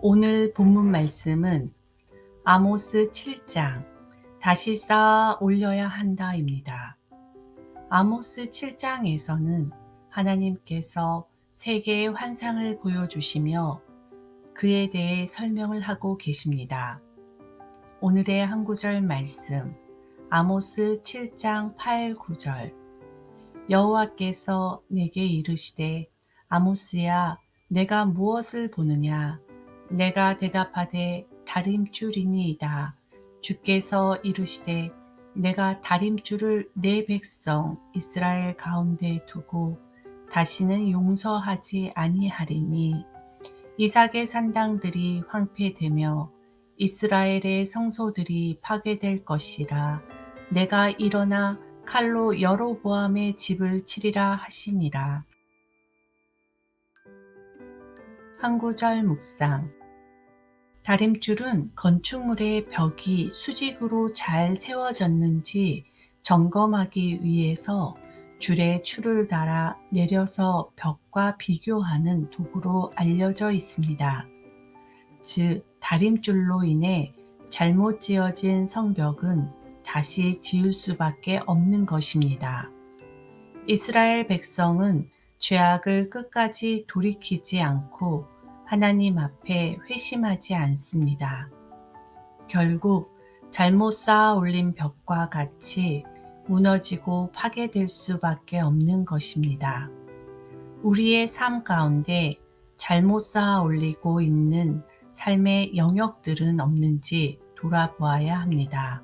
오늘 본문 말씀은 아모스 7장 다시 쌓아 올려야 한다입니다. 아모스 7장에서는 하나님께서 세계의 환상을 보여주시며 그에 대해 설명을 하고 계십니다. 오늘의 한 구절 말씀 아모스 7장 8, 9절 여호와께서 내게 이르시되 아모스야 내가 무엇을 보느냐 내가 대답하되 다림줄이니이다. 주께서 이르시되 내가 다림줄을 내 백성 이스라엘 가운데 두고 다시는 용서하지 아니하리니 이삭의 산당들이 황폐되며 이스라엘의 성소들이 파괴될 것이라 내가 일어나 칼로 여로보암의 집을 치리라 하시니라. 한 구절 묵상 다림줄은 건축물의 벽이 수직으로 잘 세워졌는지 점검하기 위해서 줄에 줄을 달아 내려서 벽과 비교하는 도구로 알려져 있습니다. 즉, 다림줄로 인해 잘못 지어진 성벽은 다시 지을 수밖에 없는 것입니다. 이스라엘 백성은 죄악을 끝까지 돌이키지 않고 하나님 앞에 회심하지 않습니다. 결국 잘못 쌓아 올린 벽과 같이 무너지고 파괴될 수밖에 없는 것입니다. 우리의 삶 가운데 잘못 쌓아 올리고 있는 삶의 영역들은 없는지 돌아보아야 합니다.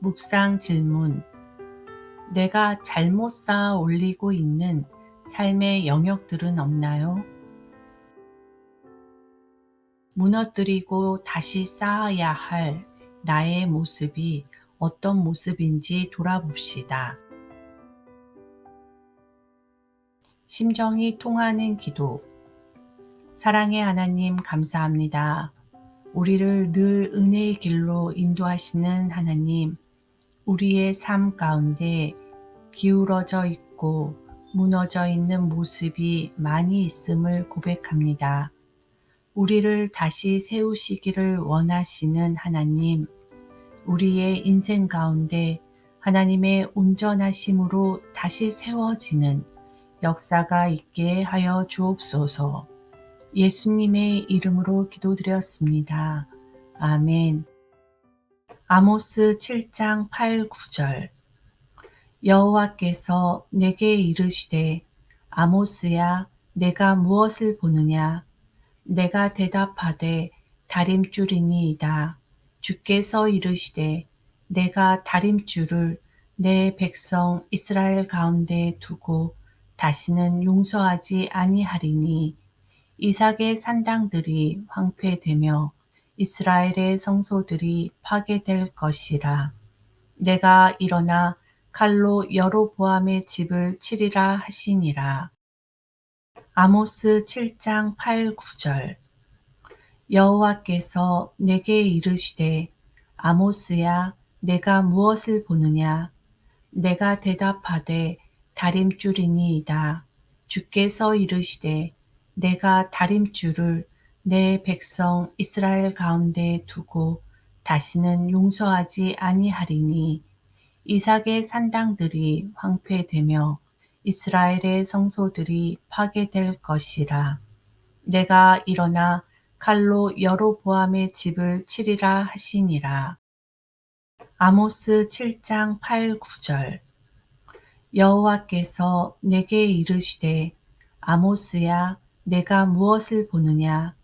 묵상 질문. 내가 잘못 쌓아 올리고 있는 삶의 영역들은 없나요? 무너뜨리고 다시 쌓아야 할 나의 모습이 어떤 모습인지 돌아봅시다. 심정이 통하는 기도. 사랑의 하나님 감사합니다. 우리를 늘 은혜의 길로 인도하시는 하나님, 우리의 삶 가운데 기울어져 있고 무너져 있는 모습이 많이 있음을 고백합니다. 우리를 다시 세우시기를 원하시는 하나님, 우리의 인생 가운데 하나님의 온전하심으로 다시 세워지는 역사가 있게 하여 주옵소서. 예수님의 이름으로 기도드렸습니다. 아멘. 아모스 7장 8, 9절 여호와께서 내게 이르시되 아모스야 내가 무엇을 보느냐? 내가 대답하되 다림줄이니이다. 주께서 이르시되 내가 다림줄을 내 백성 이스라엘 가운데 두고 다시는 용서하지 아니하리니 이삭의 산당들이 황폐되며 이스라엘의 성소들이 파괴될 것이라. 내가 일어나 칼로 여로보암의 집을 치리라 하시니라. 아모스 7장 8, 9절. 여호와께서 내게 이르시되 아모스야 내가 무엇을 보느냐? 내가 대답하되 다림줄이니이다. 주께서 이르시되 내가 다림줄을 내 백성 이스라엘 가운데 두고 다시는 용서하지 아니하리니 이삭의 산당들이 황폐되며 이스라엘의 성소들이 파괴될 것이라. 내가 일어나 칼로 여로보암의 집을 치리라 하시니라. 아모스 7장 8, 9절 여호와께서 내게 이르시되 아모스야 내가 무엇을 보느냐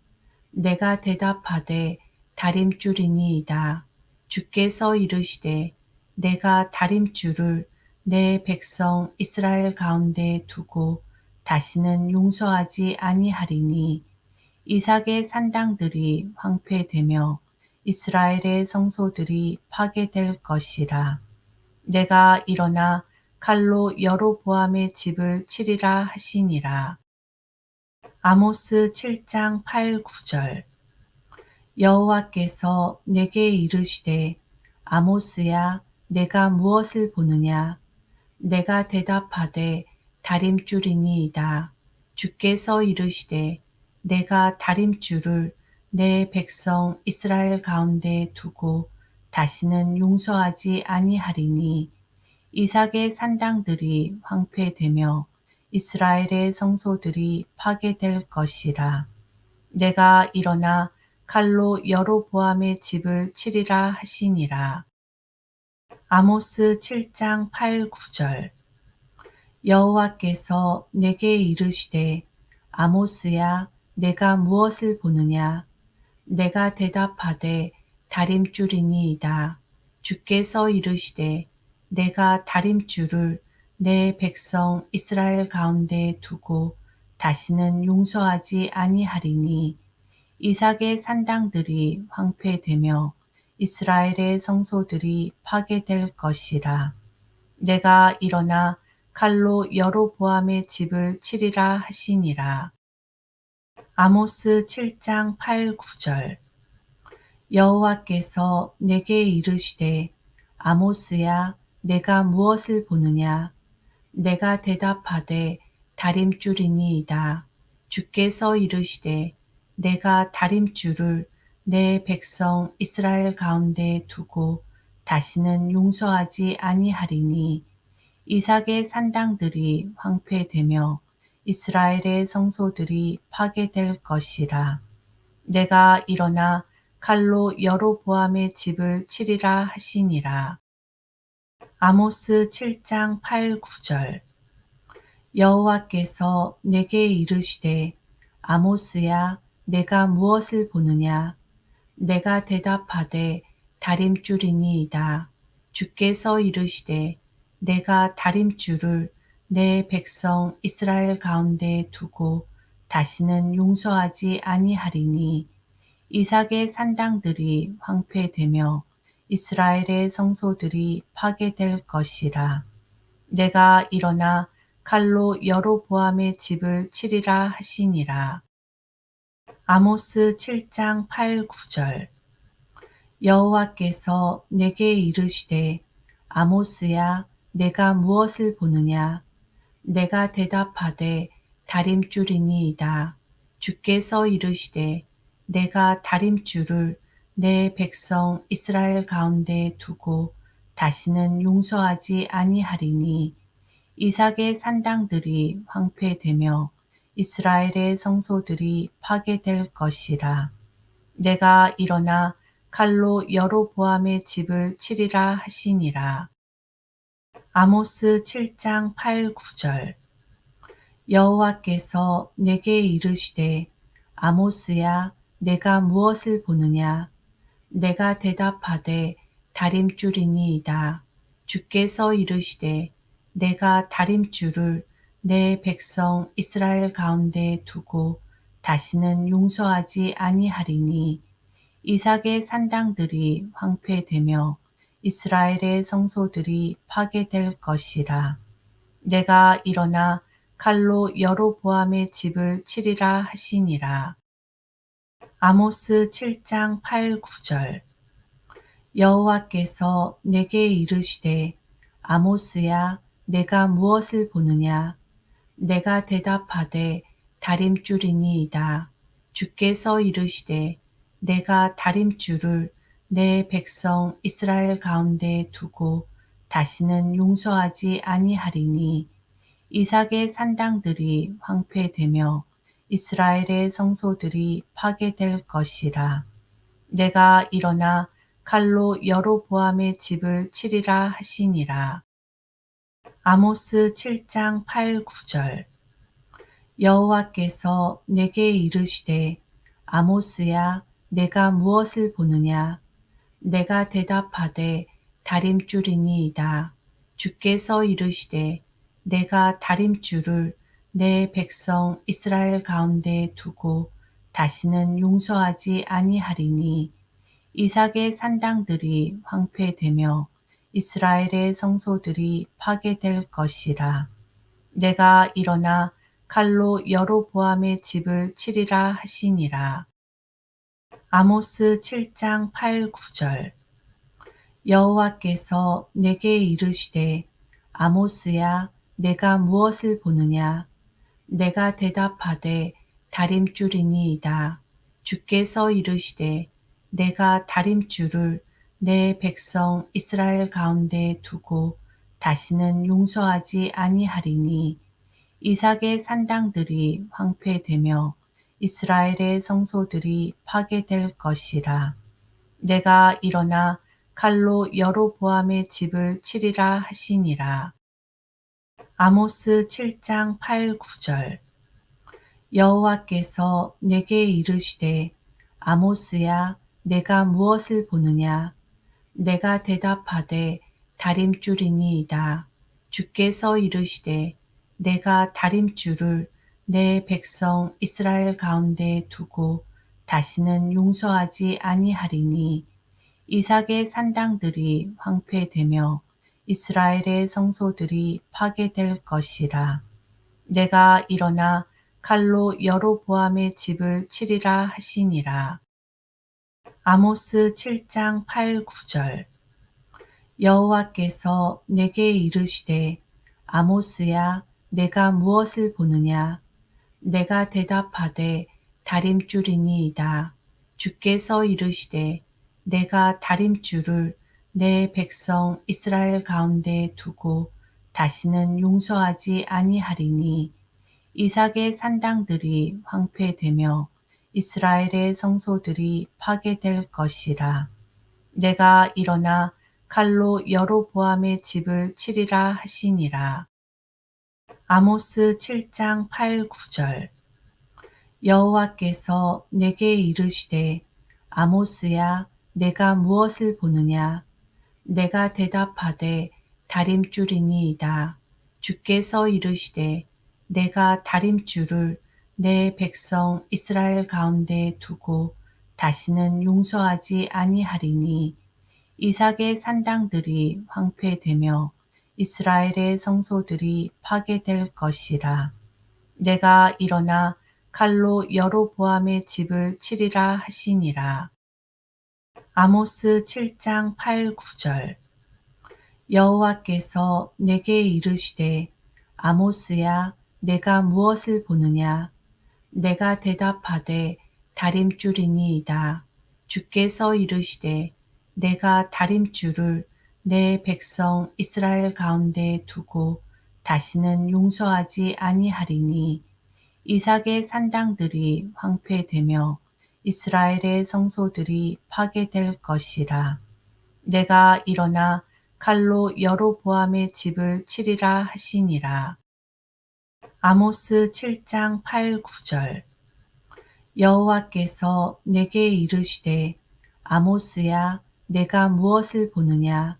내가 대답하되 다림줄이니이다 주께서 이르시되 내가 다림줄을 내 백성 이스라엘 가운데 두고 다시는 용서하지 아니하리니 이삭의 산당들이 황폐되며 이스라엘의 성소들이 파괴될 것이라. 내가 일어나 칼로 여로보암의 집을 치리라 하시니라. 아모스 7장 8, 9절 여호와께서 내게 이르시되 아모스야 내가 무엇을 보느냐 내가 대답하되 다림줄이니이다 주께서 이르시되 내가 다림줄을 내 백성 이스라엘 가운데 두고 다시는 용서하지 아니하리니 이삭의 산당들이 황폐되며 이스라엘의 성소들이 파괴될 것이라. 내가 일어나 칼로 여로보암의 집을 치리라 하시니라. 아모스 7장 8, 9절. 여호와께서 내게 이르시되 아모스야 내가 무엇을 보느냐? 내가 대답하되 다림줄이니이다. 주께서 이르시되 내가 다림줄을 내 백성 이스라엘 가운데 두고 다시는 용서하지 아니하리니 이삭의 산당들이 황폐되며 이스라엘의 성소들이 파괴될 것이라. 내가 일어나 칼로 여로보암의 집을 치리라 하시니라. 아모스 7장 8, 9절 여호와께서 내게 이르시되 아모스야 내가 무엇을 보느냐 내가 대답하되 다림줄이니이다 주께서 이르시되 내가 다림줄을 내 백성 이스라엘 가운데 두고 다시는 용서하지 아니하리니 이삭의 산당들이 황폐되며 이스라엘의 성소들이 파괴될 것이라. 내가 일어나 칼로 여로보암의 집을 치리라 하시니라. 아모스 7장 8, 9절 여호와께서 내게 이르시되 아모스야 내가 무엇을 보느냐 내가 대답하되 다림줄이니이다 주께서 이르시되 내가 다림줄을 내 백성 이스라엘 가운데 두고 다시는 용서하지 아니하리니 이삭의 산당들이 황폐되며 이스라엘의 성소들이 파괴될 것이라. 내가 일어나 칼로 여로보암의 집을 치리라 하시니라. 아모스 7장 8, 9절. 여호와께서 내게 이르시되 아모스야 내가 무엇을 보느냐? 내가 대답하되 다림줄이니이다. 주께서 이르시되 내가 다림줄을 내 백성 이스라엘 가운데 두고 다시는 용서하지 아니하리니 이삭의 산당들이 황폐되며 이스라엘의 성소들이 파괴될 것이라. 내가 일어나 칼로 여로보암의 집을 치리라 하시니라. 아모스 7장 8, 9절 여호와께서 내게 이르시되 아모스야 내가 무엇을 보느냐 내가 대답하되 다림줄이니이다 주께서 이르시되 내가 다림줄을 내 백성 이스라엘 가운데 두고 다시는 용서하지 아니하리니 이삭의 산당들이 황폐되며 이스라엘의 성소들이 파괴될 것이라. 내가 일어나 칼로 여로보암의 집을 치리라 하시니라. 아모스 7장 8, 9절 여호와께서 내게 이르시되 아모스야 내가 무엇을 보느냐 내가 대답하되 다림줄이니이다 주께서 이르시되 내가 다림줄을 내 백성 이스라엘 가운데 두고 다시는 용서하지 아니하리니 이삭의 산당들이 황폐되며 이스라엘의 성소들이 파괴될 것이라. 내가 일어나 칼로 여로보암의 집을 치리라 하시니라. 아모스 7장 8, 9절. 여호와께서 내게 이르시되 아모스야 내가 무엇을 보느냐? 내가 대답하되 다림줄이니이다. 주께서 이르시되 내가 다림줄을 내 백성 이스라엘 가운데 두고 다시는 용서하지 아니하리니 이삭의 산당들이 황폐되며 이스라엘의 성소들이 파괴될 것이라. 내가 일어나 칼로 여로보암의 집을 치리라 하시니라. 아모스 7장 8, 9절 여호와께서 내게 이르시되 아모스야 내가 무엇을 보느냐 내가 대답하되 다림줄이니이다. 주께서 이르시되 내가 다림줄을 내 백성 이스라엘 가운데 두고 다시는 용서하지 아니하리니 이삭의 산당들이 황폐되며 이스라엘의 성소들이 파괴될 것이라. 내가 일어나 칼로 여로보암의 집을 치리라 하시니라. 아모스 7장 8, 9절 여호와께서 내게 이르시되 아모스야 내가 무엇을 보느냐 내가 대답하되 다림줄이니이다 주께서 이르시되 내가 다림줄을 내 백성 이스라엘 가운데 두고 다시는 용서하지 아니하리니 이삭의 산당들이 황폐되며 이스라엘의 성소들이 파괴될 것이라. 내가 일어나 칼로 여로보암의 집을 치리라 하시니라. 아모스 7장 8, 9절 여호와께서 내게 이르시되 아모스야 내가 무엇을 보느냐 내가 대답하되 다림줄이니이다. 주께서 이르시되 내가 다림줄을 내 백성 이스라엘 가운데 두고 다시는 용서하지 아니하리니 이삭의 산당들이 황폐되며 이스라엘의 성소들이 파괴될 것이라. 내가 일어나 칼로 여로보암의 집을 치리라 하시니라. 아모스 7장 8, 9절 여호와께서 내게 이르시되 아모스야 내가 무엇을 보느냐 내가 대답하되 다림줄이니이다 주께서 이르시되 내가 다림줄을 내 백성 이스라엘 가운데 두고 다시는 용서하지 아니하리니 이삭의 산당들이 황폐되며 이스라엘의 성소들이 파괴될 것이라. 내가 일어나 칼로 여로보암의 집을 치리라 하시니라. 아모스 7장 8, 9절 여호와께서 내게 이르시되 아모스야 내가 무엇을 보느냐 내가 대답하되 다림줄이니이다 주께서 이르시되 내가 다림줄을 내 백성 이스라엘 가운데 두고 다시는 용서하지 아니하리니 이삭의 산당들이 황폐되며 이스라엘의 성소들이 파괴될 것이라. 내가 일어나 칼로 여로보암의 집을 치리라 하시니라. 아모스 7장 8, 9절. 여호와께서 내게 이르시되 아모스야 내가 무엇을 보느냐?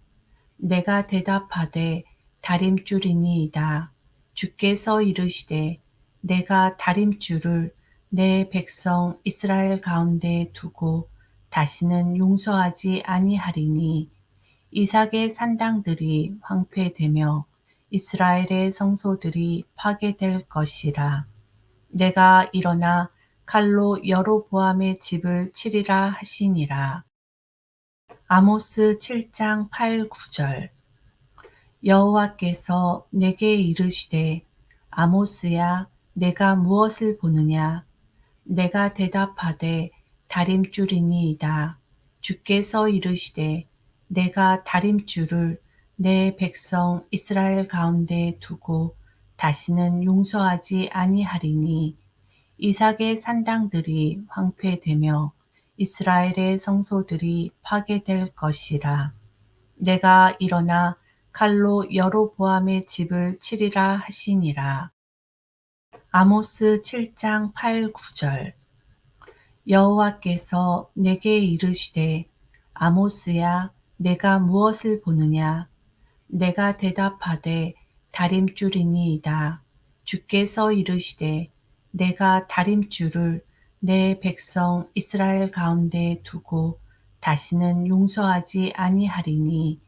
내가 대답하되 다림줄이니이다. 주께서 이르시되 내가 다림줄을 내 백성 이스라엘 가운데 두고 다시는 용서하지 아니하리니 이삭의 산당들이 황폐되며 이스라엘의 성소들이 파괴될 것이라. 내가 일어나 칼로 여로보암의 집을 치리라 하시니라. 아모스 7장 8, 9절 여호와께서 내게 이르시되 아모스야 내가 무엇을 보느냐 내가 대답하되 다림줄이니이다 주께서 이르시되 내가 다림줄을 내 백성 이스라엘 가운데 두고 다시는 용서하지 아니하리니 이삭의 산당들이 황폐되며 이스라엘의 성소들이 파괴될 것이라. 내가 일어나 칼로 여로보암의 집을 치리라 하시니라. 아모스 7장 8, 9절 여호와께서 내게 이르시되 아모스야 내가 무엇을 보느냐 내가 대답하되 다림줄이니이다 주께서 이르시되 내가 다림줄을 내 백성 이스라엘 가운데 두고 다시는 용서하지 아니하리니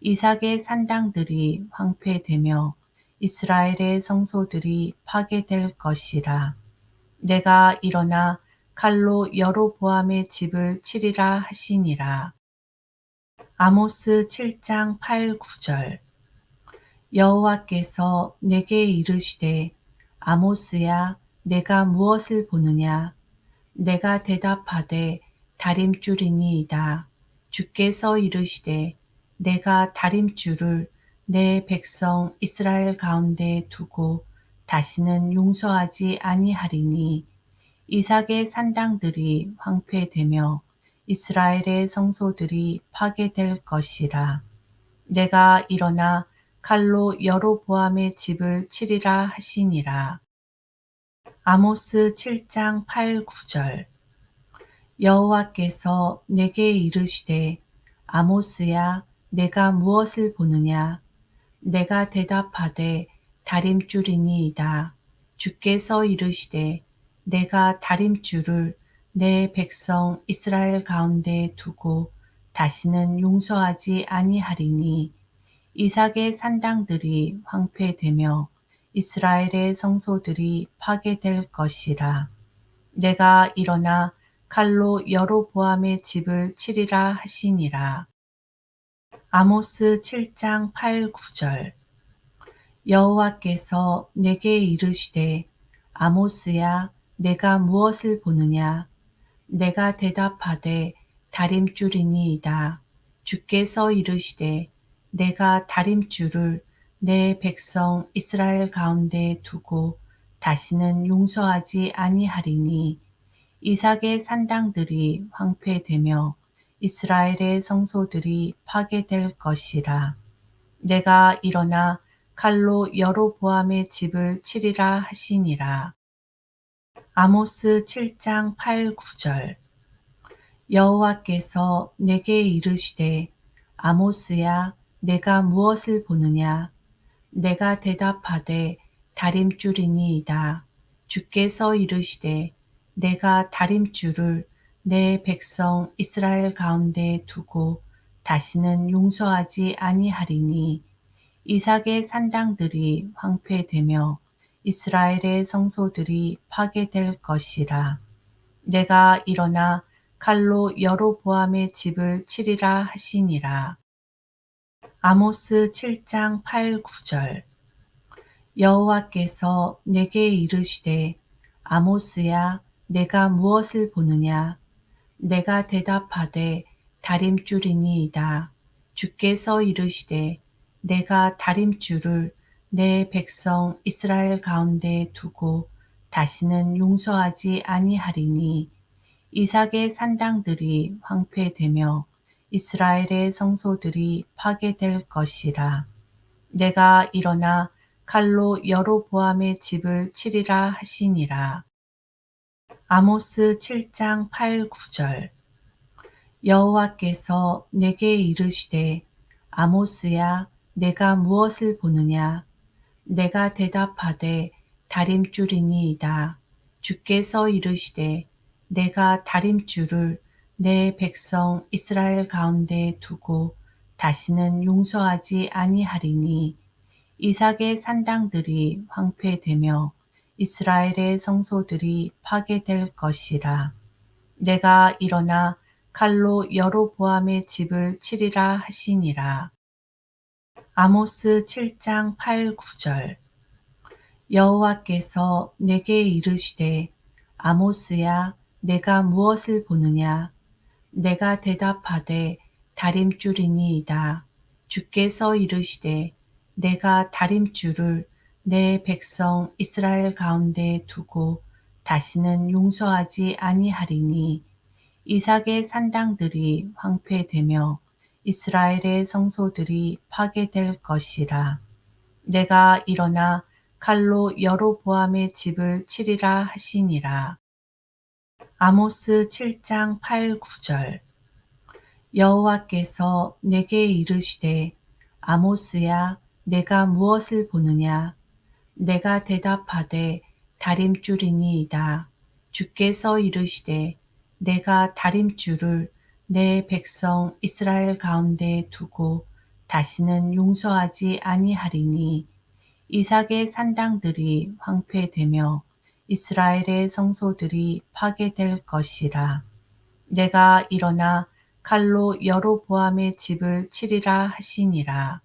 이삭의 산당들이 황폐되며 이스라엘의 성소들이 파괴될 것이라. 내가 일어나 칼로 여로보암의 집을 치리라 하시니라. 아모스 7장 8, 9절. 여호와께서 내게 이르시되 아모스야 내가 무엇을 보느냐? 내가 대답하되 다림줄이니이다. 주께서 이르시되 내가 다림줄을 내 백성 이스라엘 가운데 두고 다시는 용서하지 아니하리니 이삭의 산당들이 황폐되며 이스라엘의 성소들이 파괴될 것이라. 내가 일어나 칼로 여로보암의 집을 치리라 하시니라. 아모스 7장 8, 9절 여호와께서 내게 이르시되 아모스야 내가 무엇을 보느냐 내가 대답하되 다림줄이니이다 주께서 이르시되 내가 다림줄을 내 백성 이스라엘 가운데 두고 다시는 용서하지 아니하리니 이삭의 산당들이 황폐되며 이스라엘의 성소들이 파괴될 것이라. 내가 일어나 칼로 여로보암의 집을 치리라 하시니라. 아모스 7장 8, 9절 여호와께서 내게 이르시되 아모스야 내가 무엇을 보느냐 내가 대답하되 다림줄이니이다 주께서 이르시되 내가 다림줄을 내 백성 이스라엘 가운데 두고 다시는 용서하지 아니하리니 이삭의 산당들이 황폐되며 이스라엘의 성소들이 파괴될 것이라. 내가 일어나 칼로 여로보암의 집을 치리라 하시니라. 아모스 7장 8, 9절. 여호와께서 내게 이르시되 아모스야 내가 무엇을 보느냐? 내가 대답하되 다림줄이니이다. 주께서 이르시되 내가 다림줄을 내 백성 이스라엘 가운데 두고 다시는 용서하지 아니하리니 이삭의 산당들이 황폐되며 이스라엘의 성소들이 파괴될 것이라. 내가 일어나 칼로 여로보암의 집을 치리라 하시니라. 아모스 7장 8, 9절 여호와께서 내게 이르시되 아모스야 내가 무엇을 보느냐 내가 대답하되 다림줄이니이다 주께서 이르시되 내가 다림줄을 내 백성 이스라엘 가운데 두고 다시는 용서하지 아니하리니 이삭의 산당들이 황폐되며 이스라엘의 성소들이 파괴될 것이라. 내가 일어나 칼로 여로보암의 집을 치리라 하시니라. 아모스 7장 8, 9절 여호와께서 내게 이르시되 아모스야 내가 무엇을 보느냐 내가 대답하되 다림줄이니이다 주께서 이르시되 내가 다림줄을 내 백성 이스라엘 가운데 두고 다시는 용서하지 아니하리니 이삭의 산당들이 황폐되며 이스라엘의 성소들이 파괴될 것이라. 내가 일어나 칼로 여로보암의 집을 치리라 하시니라. 아모스 7장 8, 9절. 여호와께서 내게 이르시되 아모스야 내가 무엇을 보느냐? 내가 대답하되 다림줄이니이다. 주께서 이르시되 내가 다림줄을 내 백성 이스라엘 가운데 두고 다시는 용서하지 아니하리니 이삭의 산당들이 황폐되며 이스라엘의 성소들이 파괴될 것이라. 내가 일어나 칼로 여로보암의 집을 치리라 하시니라. 아모스 7장 8, 9절 여호와께서 내게 이르시되 아모스야 내가 무엇을 보느냐 내가 대답하되 다림줄이니이다 주께서 이르시되 내가 다림줄을 내 백성 이스라엘 가운데 두고 다시는 용서하지 아니하리니 이삭의 산당들이 황폐되며 이스라엘의 성소들이 파괴될 것이라. 내가 일어나 칼로 여로보암의 집을 치리라 하시니라.